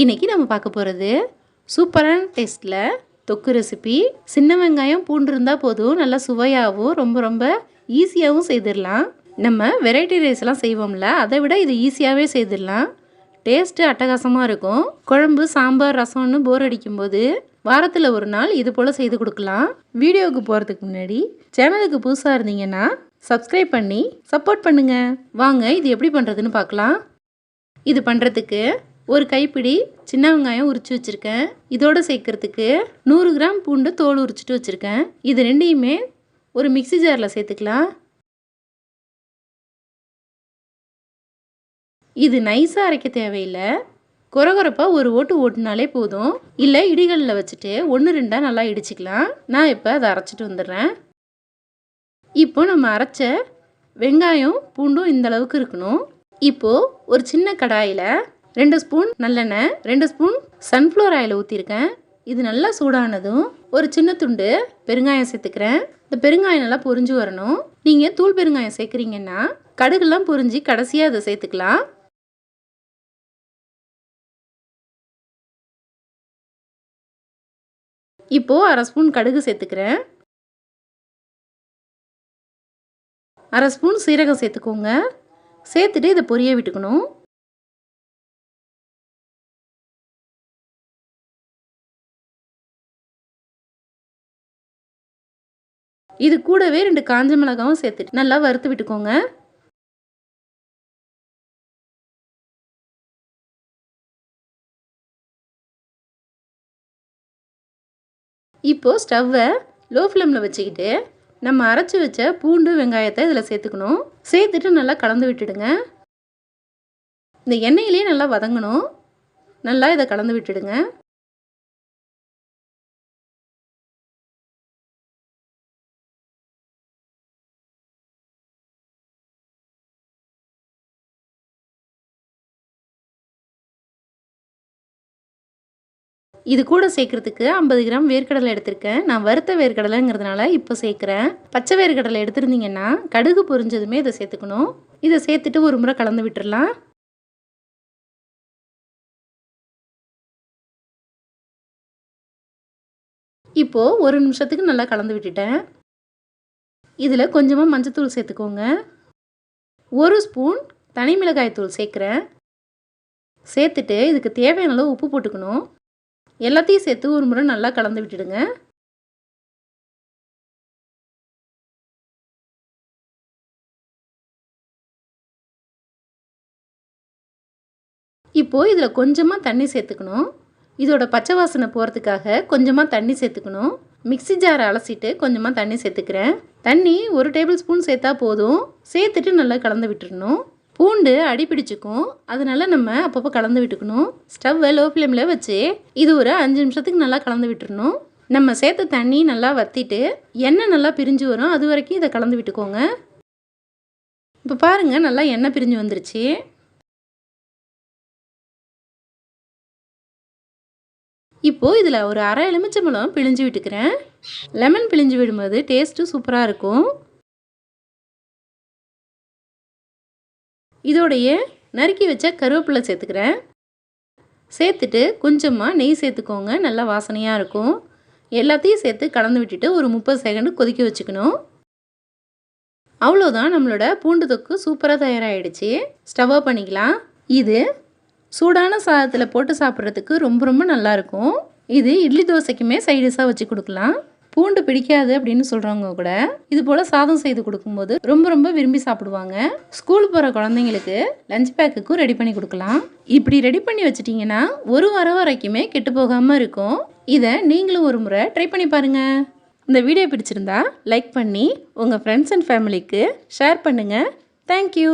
இன்றைக்கி நம்ம பார்க்க போகிறது சூப்பரான டேஸ்ட்டில் தொக்கு ரெசிபி சின்ன வெங்காயம் பூண்டு இருந்தால் போதும் நல்லா சுவையாகவும் ரொம்ப ரொம்ப ஈஸியாகவும் செய்திடலாம். நம்ம வெரைட்டி ரைஸ்லாம் செய்வோம்ல அதை விட இது ஈஸியாகவே செய்திடலாம். டேஸ்ட்டு அட்டகாசமாக இருக்கும். குழம்பு சாம்பார் ரசம்னு போர் அடிக்கும்போது வாரத்தில் ஒரு நாள் இது போல் செய்து கொடுக்கலாம். வீடியோவுக்கு போகிறதுக்கு முன்னாடி சேனலுக்கு புதுசாக இருந்தீங்கன்னா சப்ஸ்கிரைப் பண்ணி சப்போர்ட் பண்ணுங்கள் வாங்க இது எப்படி பண்ணுறதுன்னு பார்க்கலாம். இது பண்ணுறதுக்கு ஒரு கைப்பிடி சின்ன வெங்காயம் உரிச்சு வச்சுருக்கேன். இதோடு சேர்க்கறதுக்கு நூறு கிராம் பூண்டு தோல் உரிச்சிட்டு வச்சுருக்கேன். இது ரெண்டையுமே ஒரு மிக்சி ஜாரில் சேர்த்துக்கலாம். இது நைஸாக அரைக்க தேவையில்லை. குறகுறப்பாக ஒரு ஓட்டு ஓட்டுனாலே போதும். இல்லை இடிகளில் வச்சுட்டு ஒன்று ரெண்டாக நல்லா இடிச்சிக்கலாம். நான் இப்போ அதை அரைச்சிட்டு வந்துடுறேன். இப்போ நம்ம அரைச்ச வெங்காயம் பூண்டும் இந்த அளவுக்கு இருக்கணும். இப்போது ஒரு சின்ன கடாயில் ரெண்டு ஸ்பூன் நல்லெண்ணெய் ரெண்டு ஸ்பூன் சன்ஃப்ளவர் ஆயில் ஊற்றிருக்கேன் இது நல்லா சூடானதும் ஒரு சின்ன துண்டு பெருங்காயம் சேர்த்துக்கிறேன். இந்த பெருங்காயம் நல்லா பொரிஞ்சு வரணும். நீங்கள் தூள் பெருங்காயம் சேர்க்குறீங்கன்னா கடுகுலாம் பொரிஞ்சு கடைசியாக அதை சேர்த்துக்கலாம். இப்போது அரை ஸ்பூன் கடுகு சேர்த்துக்கிறேன். அரை ஸ்பூன் சீரகம் சேர்த்துக்கோங்க. சேர்த்துட்டு இதை பொரிய விட்டுக்கணும். இது கூடவே ரெண்டு காஞ்ச மிளகாவும் சேர்த்துட்டு நல்லா வறுத்து விட்டுக்கோங்க. இப்போது ஸ்டவ்வை லோ ஃப்ளேமில் வச்சுக்கிட்டு நம்ம அரைச்சி வச்ச பூண்டு வெங்காயத்தை இதில் சேர்த்துக்கணும். சேர்த்துட்டு நல்லா கலந்து விட்டுடுங்க. இந்த எண்ணெயிலே நல்லா வதங்கணும். நல்லா இதை கலந்து விட்டுடுங்க. இது கூட சேர்க்குறதுக்கு ஐம்பது கிராம் வேர்க்கடலை எடுத்திருக்கேன். நான் வறுத்த வேர்க்கடலைங்கிறதுனால இப்போ சேர்க்குறேன். பச்சை வேர்க்கடலை எடுத்திருந்தீங்கன்னா கடுகு பொரிஞ்சதுமே இதை சேர்த்துக்கணும். இதை சேர்த்துட்டு ஒரு முறை கலந்து விட்டுடலாம் இப்போது ஒரு நிமிஷத்துக்கு நல்லா கலந்து விட்டுட்டேன். இதில் கொஞ்சமாக மஞ்சத்தூள் சேர்த்துக்கோங்க. ஒரு ஸ்பூன் தனி மிளகாய் தூள் சேர்க்குறேன். சேர்த்துட்டு இதுக்கு தேவையான அளவு உப்பு போட்டுக்கணும். எல்லாத்தையும் சேர்த்து ஒரு முறை நல்லா கலந்து விட்டுடுங்க. இப்போது இதில் கொஞ்சமாக தண்ணி சேர்த்துக்கணும். இதோட பச்சை வாசனை போகிறதுக்காக கொஞ்சமாக தண்ணி சேர்த்துக்கணும். மிக்சி ஜாரை அலசிட்டு கொஞ்சமாக தண்ணி சேர்த்துக்கிறேன். தண்ணி ஒரு டேபிள் ஸ்பூன் சேர்த்தா போதும். சேர்த்துட்டு நல்லா கலந்து விட்டுடணும் பூண்டு அடி பிடிச்சிக்கும் அதனால நம்ம அப்பப்போ கலந்து விட்டுக்கணும். ஸ்டவ்வை லோ ஃப்ளேமில் வச்சு இது ஒரு அஞ்சு நிமிஷத்துக்கு நல்லா கலந்து விட்டுருணும் நம்ம சேர்த்த தண்ணி நல்லா வற்றிட்டு எண்ணெய் நல்லா பிரிஞ்சு வரும். அது வரைக்கும் இதை கலந்து விட்டுக்கோங்க. இப்போ பாருங்கள் நல்லா எண்ணெய் பிரிஞ்சு வந்துருச்சு. இப்போது இதில் ஒரு அரை எலுமிச்சம்பழம் பிழிஞ்சு விட்டுக்கிறேன். லெமன் பிழிஞ்சு விடும்போது டேஸ்ட்டு சூப்பராக இருக்கும். இதோடைய நறுக்கி வச்ச கருவேப்பிலை சேர்த்துக்கிறேன். சேர்த்துட்டு கொஞ்சமாக நெய் சேர்த்துக்கோங்க. நல்லா வாசனையாக இருக்கும். எல்லாத்தையும் சேர்த்து கலந்து விட்டுட்டு ஒரு முப்பது செகண்டு கொதிக்க வச்சுக்கணும். அவ்வளோதான் நம்மளோட பூண்டு தொக்கு சூப்பராக தயாராகிடுச்சு ஸ்டவ் பண்ணிக்கலாம். இது சூடான சாதத்தில் போட்டு சாப்பிட்றதுக்கு ரொம்ப ரொம்ப நல்லாயிருக்கும் இது இட்லி தோசைக்குமே சைடிஷாக வச்சு கொடுக்கலாம். பூண்டு பிடிக்காது அப்படின்னு சொல்கிறவங்க கூட இது போல் சாதம் செய்து கொடுக்கும்போது ரொம்ப ரொம்ப விரும்பி சாப்பிடுவாங்க. ஸ்கூல் போகிற குழந்தைங்களுக்கு லஞ்ச் பேக்குக்கும் ரெடி பண்ணி கொடுக்கலாம். இப்படி ரெடி பண்ணி வச்சிட்டிங்கன்னா ஒரு வாரம் வரைக்குமே கெட்டு போகாமல் இருக்கும். இதை நீங்களும் ஒரு முறை ட்ரை பண்ணி பாருங்கள் இந்த வீடியோ பிடிச்சிருந்தா லைக் பண்ணி உங்கள் ஃப்ரெண்ட்ஸ் அண்ட் ஃபேமிலிக்கு ஷேர் பண்ணுங்கள் தேங்க்யூ